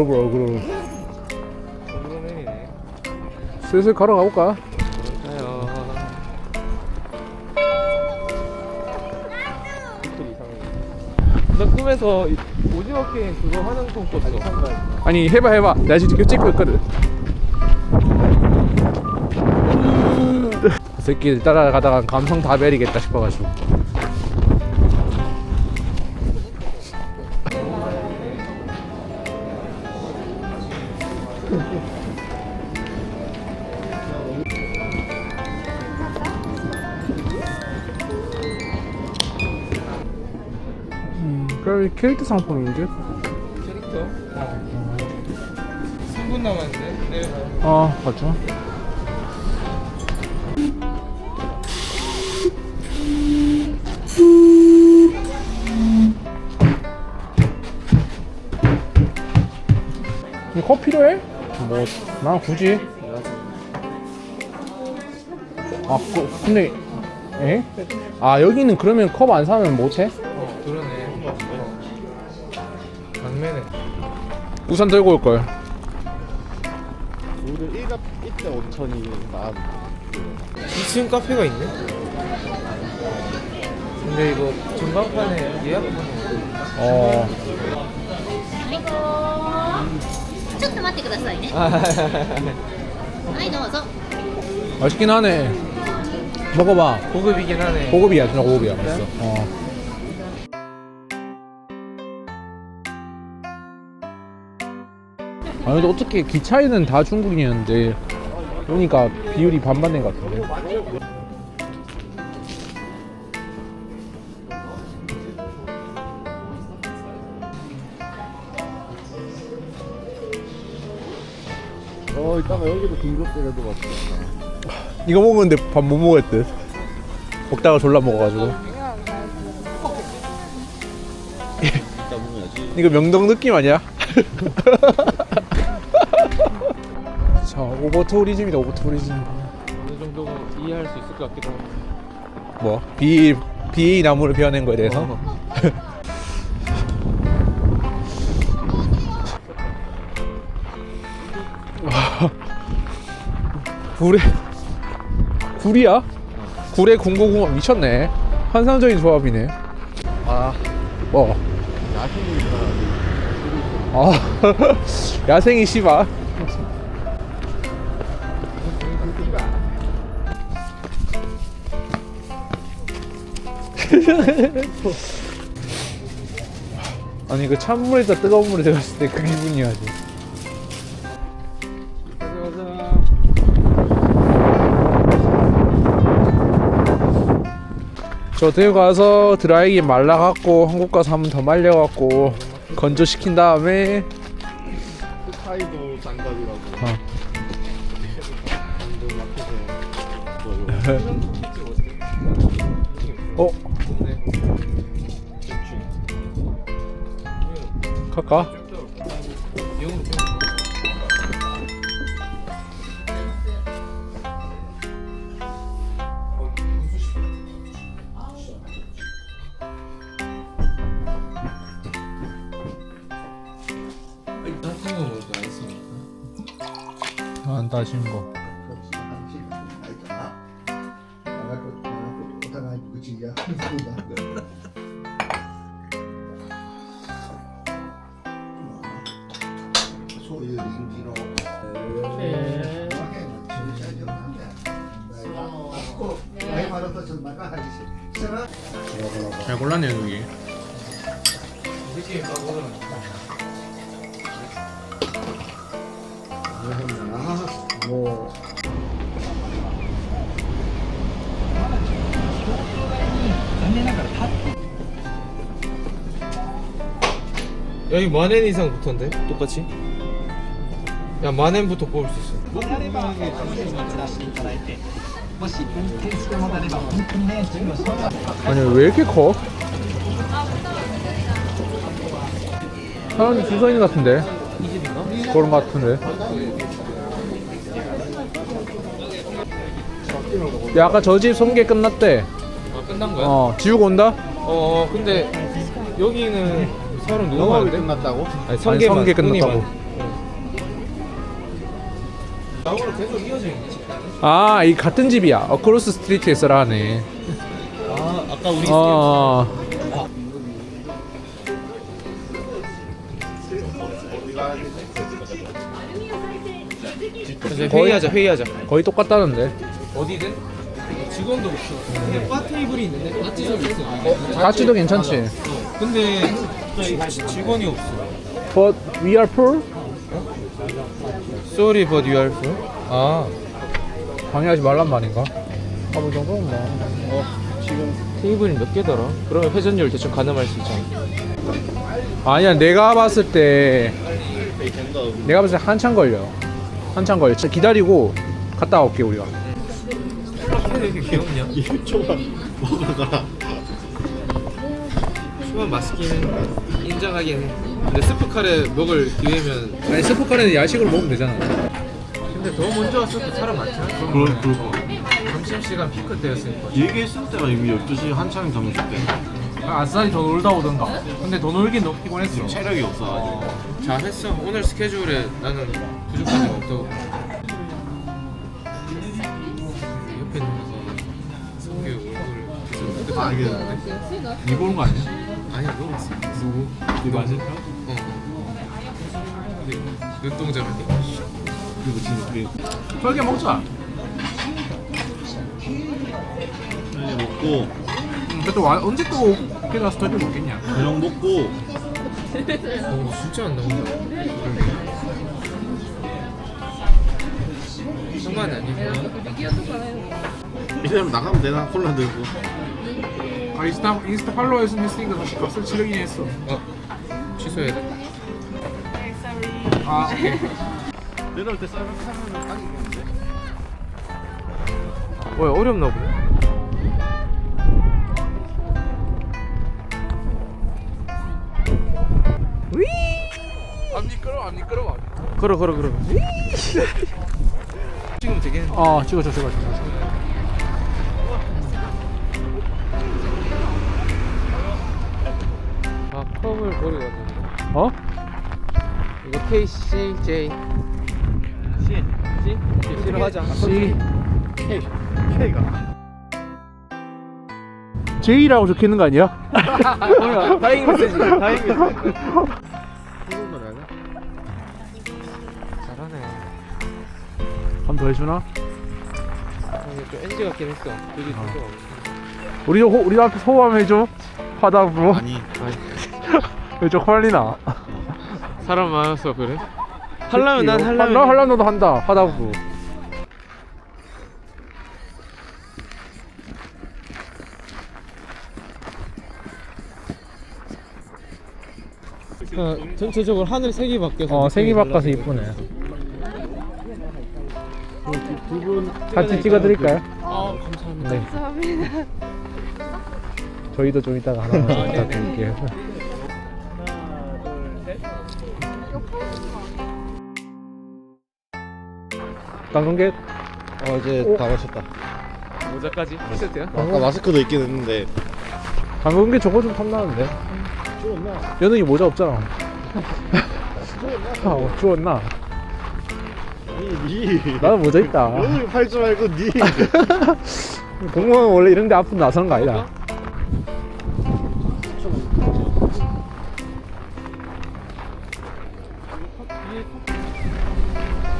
글로벌 어그로 애이네. 슬슬 걸어 가 볼까? 가요. 나 꿈에서 이- 오징어 게임 그거 하는 꿈 꿨어. 아니 해봐 해봐 나 지금 찍고 있거든 그 새끼들 따라가다가 감성 다 베리겠다 싶어가지고 그럼 캐릭터 상품인데? 캐릭터? 어. 3분 남았는데? 네. 어, 맞죠. 이컵 필요해? 뭐, 난 굳이. 아, 그, 근데, 에? 아, 여기는 그러면 컵 안 사면 못 해? 우산 들고 올걸. 오늘 1갑 1대 5천이 만 2층 카페가 있네? 근데 이거 전광판에 예약하는 어, ちょっと待ってくださいね。 아, はい、どうぞ。 맛있긴 하네. 먹어봐. 고급이긴 하네. 고급이야, 진짜 고급이야. 맛있어. 어. 아 근데 어떻게 기차에는 다 중국인이었는데 그러니까 비율이 반반 된 것 같은데. 어 이따가 여기도 등급대라도 맛있겠다 이거 먹었는데 밥 못 먹을 듯. 먹다가 졸라 먹어가지고. 이거 명동 느낌 아니야? 자 오버 투리즘이다 오버 투리즘. 어느 정도 이해할 수 있을 것 같기도 하고. 뭐 비, 비 나무를 베어낸 거에 대해서. 어. 굴에 굴이야? 굴에 군고구마 미쳤네. 환상적인 조합이네. 아 뭐? 야생이니까 아 야생이 씨바. 아니 그 찬물에다 뜨거운 물에 들어갔을 때 그 기분이야지. 저 대구 가서 드라이기 말라갖고 한국 가서 한 번 더 말려갖고 건조시킨 다음에 스카이도 장갑이라고 어. 마켓에 어 갈 인기로 그래. 잘 골랐네요 여기 여기 만엔 이상 붙었는데 똑같이 야 만엔부터 뽑을 수 있어. であれば、お出していただいて、もし運転するのであれば、本当にね、次の人が 아니 왜 이렇게 커? 사람이 줄 서 있는 것 같은데. 그런 것 같은데. 야 아까 저 집 손괴 끝났대. 아 끝난 거야? 어 지우고 온다? 어 근데 여기는 사람 너무 영업이 많은데? 끝났다고? 아니 아니, 성게만 성게 끝났다고. 나오로 계속 이어져 있는 집 아, 이 같은 집이야. 어크로스 스트리트에서라 하네. 아 아까 우리 어. 이제 회의하자 회의하자 거의 똑같다는데. 어디든 직원도 없어 근데 바 테이블이 있는데 바지석이 있어 같이도 괜찮지. 근데 지- 직원이 없어 But we are poor. Sorry but you are full 아 방해하지 말란 말인가? 아, 뭐 정도는 뭐. 어 지금 테이블이 몇 개더라? 그러면 회전율 대충 가늠할 수 있잖아 아니야, 내가 봤을 때 내가 봤을 때 한참 걸려. 한참 걸려. 진짜 기다리고 갔다 올게 우리가. 왜 이렇게 귀엽냐? 이 초밥 먹어라 초밥 맛있기는 인정하긴 해 근데 스프 카레 먹을 기회면 아니 스포카레는 야식으로 먹으면 되잖아. 근데 더 먼저 왔을 때 사람 많잖아. 그럴 그럴 거. 점심시간 피크 때였으니까. 얘기했을 때가 이미 12시 한참 넘었을 때 아싸리 더 놀다 오던가. 근데 더 놀긴 너무 피곤했어. 체력이 없어가지고. 잘했어. 오늘 스케줄에 나는 부족한 게 없다고. 옆에 있는 성규 얼굴을 계속 아, 봤는데 이거 오는 거 아니야? 아니야 너 누구? 이 맞을까? 어, 어. 근데 눈동자를 이렇게 그리고 지금 그게 털게 먹자. 빨리 먹고 또 와, 언제 또 그렇게 가서 털게 먹겠냐? 저녁 먹고 어, 진짜 안 나온다 형만 아니고 이러면 나가면 되나 콜라 들고 아 인스타 인스타 팔로워 했으니까 다시 값을 치르긴 했어. 어 취소해야 돼아 내려올 때 쌀을 타면 딱이겠는데? 뭐야 어렵나 보네. 안 미끄러 안 미끄러워. 걸어 걸어 걸어. 지금 되게 아 찍어줘 찍어줘. 아 컵을 버리고. 왔는데 어? 이거 KCJ C C C로 하자. C K K가. J라고 적혀 있는 거 아니야? 뭐야 다행 메시지. 다행 메시지. 한국말 알아? 잘하네. 한 번 더 해주나? 좀 NG 같긴 했어. 되게 좋아 우리 호, 우리 앞에 소감 해줘. 하다부. 아니 왜 저 헐리나? 사람 많아서 그래? 하려면 난 할라 하려면 할라 너도 한다. 하다부. 아, 전체적으로 하늘 색이 바뀌어서 어 색이 달라지고 이쁘네. 두분 같이 찍어드릴까요? 아 감사합니다 네. 저희도 좀 이따가 하나만 부탁드릴게요. 방송객 어제 오. 다 마셨다 모자까지 세트야? 아까 마스크도 있긴 했는데 방송객 저거 좀 탐나는데. 추웠나? 연웅이 모자 없잖아. 아, 추웠나? 니 니. 나는 모자 있다. 오늘 팔줄 알고 니 공무원 원래 이런데 아픈 나서는 거 아니다.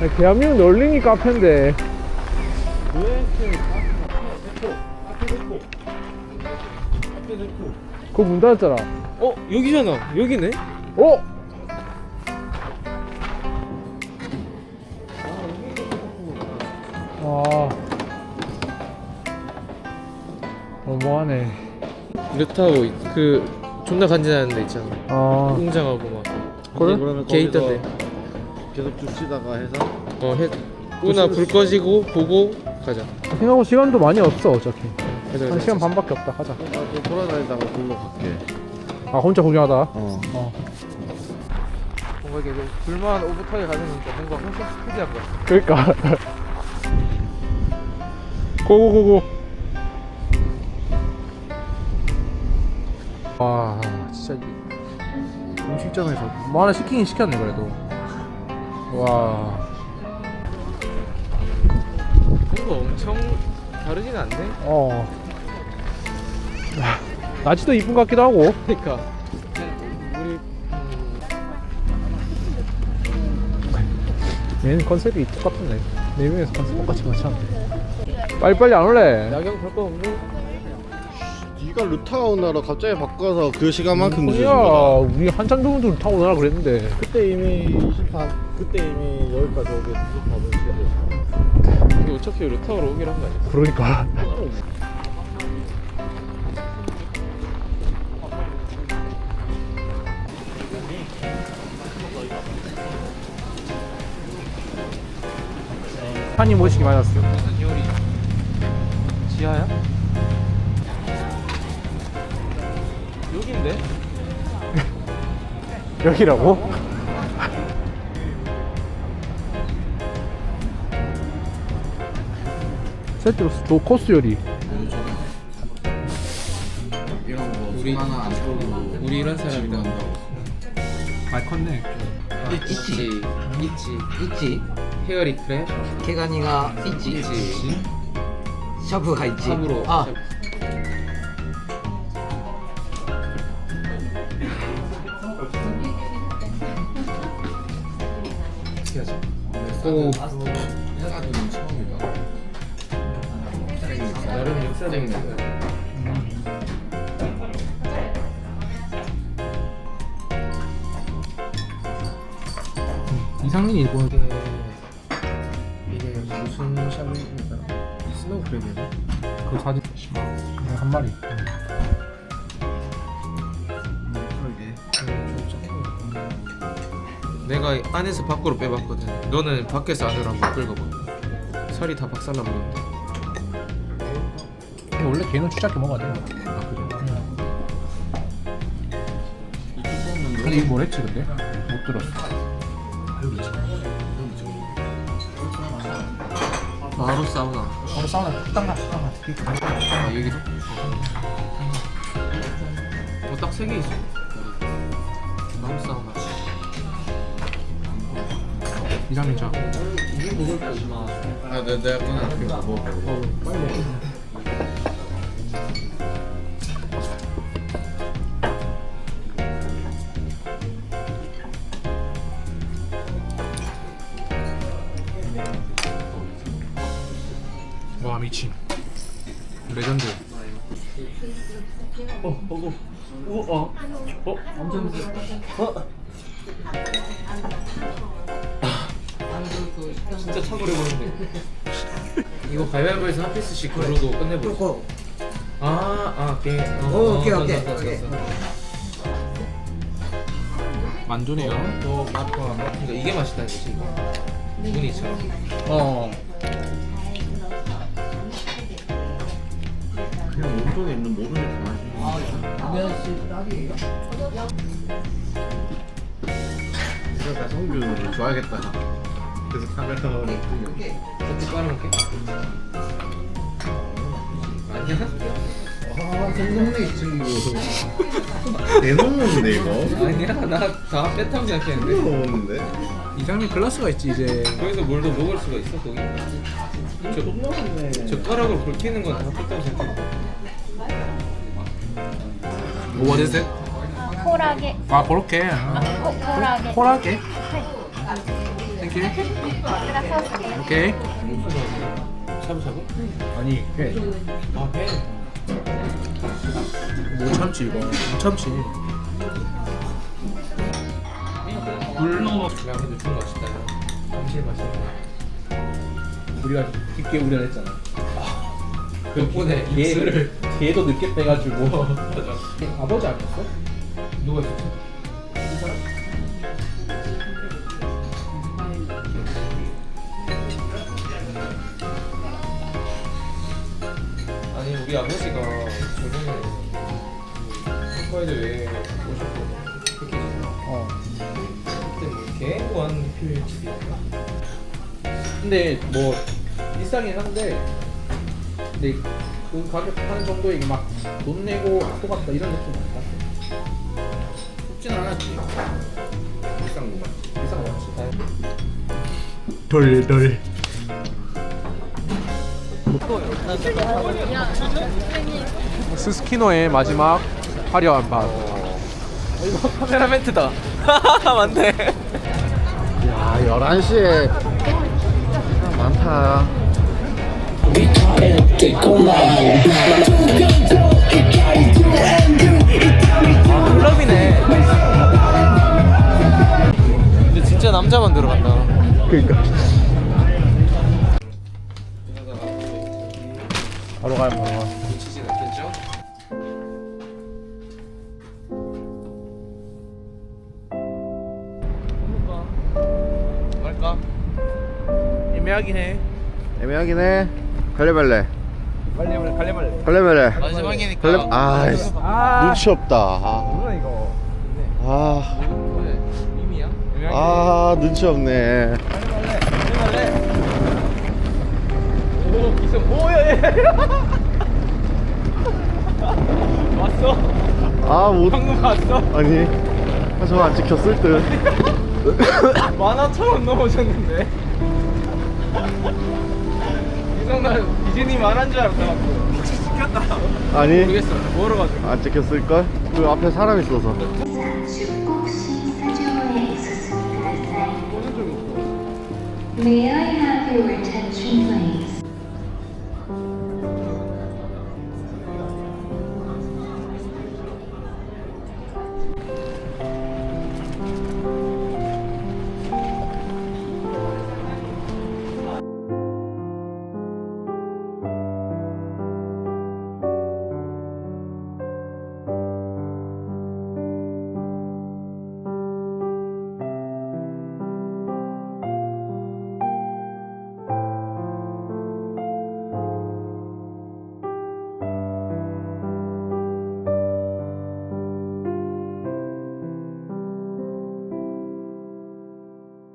대한민국 널링이 카페인데 그거 문 닫았잖아. 어 여기잖아 여기네 어? 와. 너무하네. 르타오 그 존나 간지나는 데 있잖아 아. 웅장하고 막 그래? 있던데 계속 쭉 치다가 해서 어 해, 꾸나 불 꺼지고 보고 가자 생각보다 시간도 많이 없어, 어차피. 가자 한 가자 시간 반밖에 없다. 하자. 나도 돌아다니다가 불러 갈게 아, 혼자 구경하다. 어 어. 뭔가 이게 불만 오버타에 가능하니까 뭔가 훨씬 스피디한 거 같아 그러니까. 고고고고. 와, 진짜 이- 음식점에서 뭐 하나 시키긴 시켰네 그래도 와 뭔가 엄청 다르진 않네. 어. 나치도 이쁜 것 같기도 하고 그러니까 우리 얘는 컨셉이 똑같은데 네 명에서 컨셉 똑같이 맞지 않네 빨리빨리 안 올래 야경 볼 거 없니? 네가 루타가 오나라 갑자기 바꿔서 그 시간만큼 야 거다 우리 한참 정도 타고 오라 그랬는데 그때 이미 20판 그때 이미 여기까지 오게 20판을 시작했어 이게 어차피 루타워로 오기로 한거 아니야? 그러니까 한이 모시기 맞았어요 무슨 요리? 지하야? 여기라고? 세트로스 저 코스 요리. 이런 거 우리 하나 안 쳐도 우리 이런 사람이다. 말 컸네. 있지. 있지. 있지. 헤어리 크랩 개간이가 있지. 있지. 샤브가 있지. 샵으로. 아. 샵. あ오 사도는 처음이다 나름 역사적인 거. 이상민이 이거 이게 이게 무슨 샤브입니까? 스노우 크랩이네. 그 사진 한 마리 내가 안에서 밖으로 빼봤거든. 너는 밖에서 안으로 한번 긁어봐. 살이 다 박살나. 근데 원래 걔는 추잡게 먹어야 돼 아 그래? 근데 이거 뭘 했지 근데? 못 들었어 바로 사우나. 바로 사우나 딱 나, 딱 나. 아 여기도? 어딱 세 개 있어. 바로 사우나. 이상민 자아 내, 내가 꺼낼게 뭐와 미친. 레전드 진짜 차고래 보는데. 이거 가위바위보에서 한 피스씩 고르고 끝내보자. 아, 아, 게임. 어, 오, 오케이, 어, 오케이, 오케이. 좋았어. 만두네요 너 맛과 안 맞으니까 이게 맛있다 이거. 무늬처럼. 어 그냥 몸속에 있는 모든 게 다 맛있는 내가 성균을 좋아하겠다 계속 카메라 나오네. 이게 어떻게 빨아먹게? 아니야? 아, 성동네 이 친구. 대놓는데 이거? 아니야 나 다 뺐다고 생각했는데 대놓는데? 이상민 클라스가 있지 이제 거기서 뭘 더 먹을 수가 있어 거기? 저, 젓가락으로 긁히는 건 다 뺐다고 생각했는데 뭐 어디세? 아, 코라게 아 그렇게 아, 코, 코라게 호라게 네. Thank you. Okay. 샤브샤브? 아니 회. 아 회. 뭐 못 참지 이거. 못 참지. 물 넣어. 그냥 근데 좀 맛있다. 감칠 맛있다. 우리가 깊게 우려를 했잖아. 아, 덕분에 얘- 입술을 얘도 늦게 빼가지고. 아버지 아니었어? 누가 있었지? 우리 아버지가 저번에 흑화에도 왜 오셨거든 패키지로 어 그때 뭐 개구한 필집이었나? 근데 뭐 비싸긴 한데 근데 그 가격 하는 정도에 이게 막 돈 내고 또 갔다 이런 느낌 아니다 춥진 않았지. 비싼 거. 비싼 거 같지. 돌돌 스스키노의 마지막 화려한 밤 카메라 멘트다. 맞네. 야, 11시에 많다. 클럽이네. 근데 진짜 남자만 들어간다. 그니까 바로 가요 바로 가 놓치진 않겠죠? 갈까? 애매하긴 해. 애매하긴 해. 갈래말래. 빨리 빨리 갈래 말래 갈래말래. 마지막이니까. 갈래. 아, 씨, 아 눈치 없다. 아, 뭐야 이거 아, 왜? 이미야? 아 눈치 없네. 또 있어 뭐야 얘 왔어 아, 못. 방금 왔어 아니. 아, 저안 찍혔을 듯. 만화처럼 넘어졌는데 이상난 이진님 안한 줄 알았다 갖고 아니. 모르겠어 멀어가지고 안 찍혔을걸? 그 앞에 사람 있어서. 그 주곡식 사주문에 있었습니다. 오늘 좀 있어. May I have your attention, please?